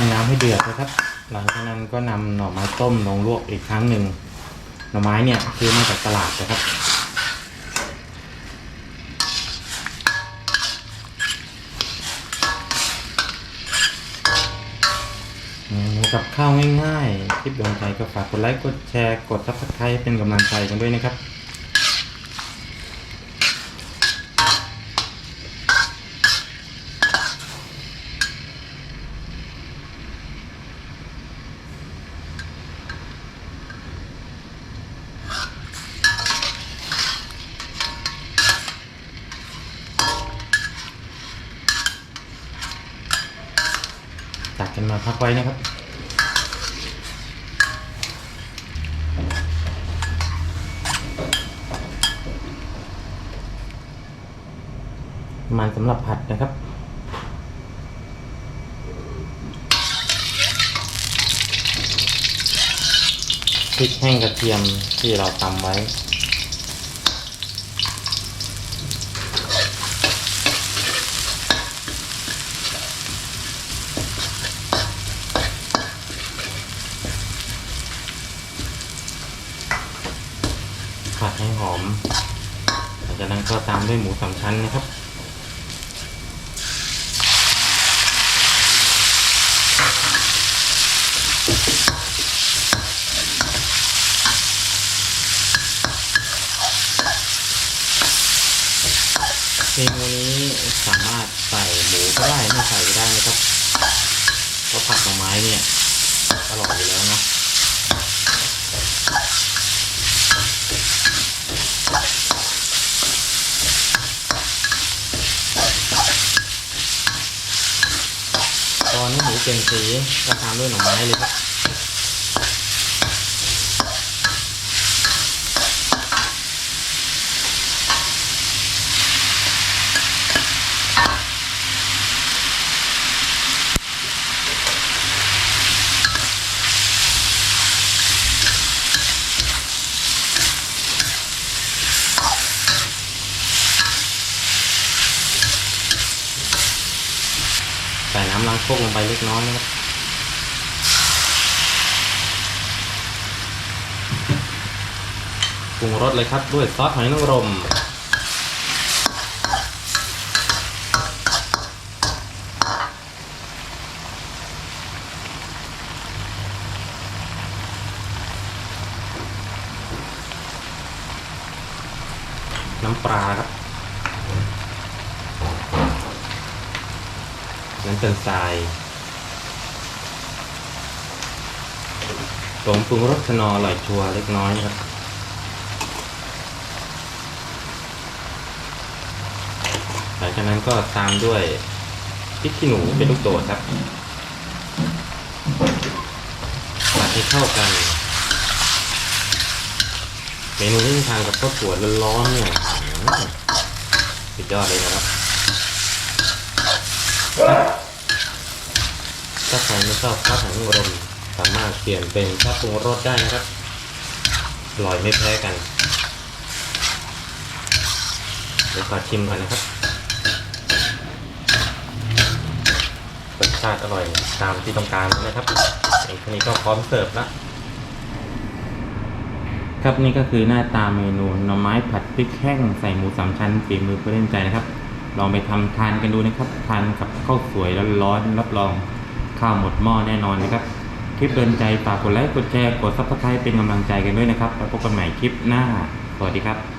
ตั้งน้ำให้เดือดนะครับ หลังจากนั้นก็นำหน่อไม้ต้มลงลวกอีกครั้งหนึ่ง หน่อไม้เนี่ยซื้อมาจากตลาดนะครับอืมกับข้าวง่ายๆ คลิปโดนใจก็ฝากกดไลค์ กดแชร์ กดซับสไครต์เป็นกำลังใจกันด้วยนะครับ ตักกันมาพักไว้นะครับ มันสำหรับผัดนะครับพริกแห้งกระเทียมที่เราตำไว้ ผัดให้หอม หลังจากนั้นก็ตามด้วยหมูสามชั้นนะครับเมนูนี้สามารถใส่หมูก็ได้ไม่ใส่ก็ได้นะครับเพราะผัดหน่อไม้เนี่ยอร่อยอยู่แล้วเนาะ ต อนนี้หมูเปลี่ยนสีก็ตามด้วยหน่อไม้เลยครับ ส่น้ำล้างโคกลงไปเล็กน้อยนะครับปรุงรสเลยครับด้วยซอสหอยนางรมน้ำปลาครับ น้ำตาลทรายผงปรุงรสคนออร่อยชัวเล็กน้อยนะครับ หลังจากนั้นก็ตามด้วยพริกขี้หนูเป็นลูกโดดครับผัดให้เข้ากัน เมนูที่ทานกับข้าวสวยร้อนๆเนี่ยสุดยอดเลยนะครับ ถ้าใครไม่ชอบข้าวถังอารมณ์สามารถเปลี่ยนเป็นข้าวปรุงรสได้นะครับอร่อยไม่แพ้กันเดี๋ยวขอชิมก่อนนะครับรสชาติอร่อยตามที่ต้องการนะครับเองค่นี้ก็พร้อมเสิร์ฟแล้วครับนี่ก็คือหน้าตาเมนูหน่อไม้ผัดพริกแห้งใส่หมูสามชั้นฝีมือผู้เล่นใจนะครับ ลองไปทำทานกันดูนะครับทานกับข้าวสวยร้อนๆรับรองข้าวหมดหม้อแน่นอนนะครับ คลิปเดินใจฝากกดไลค์กดแชร์กดซับสไครป์เป็นกำลังใจกันด้วยนะครับ แล้วพบกันใหม่คลิปหน้า สวัสดีครับ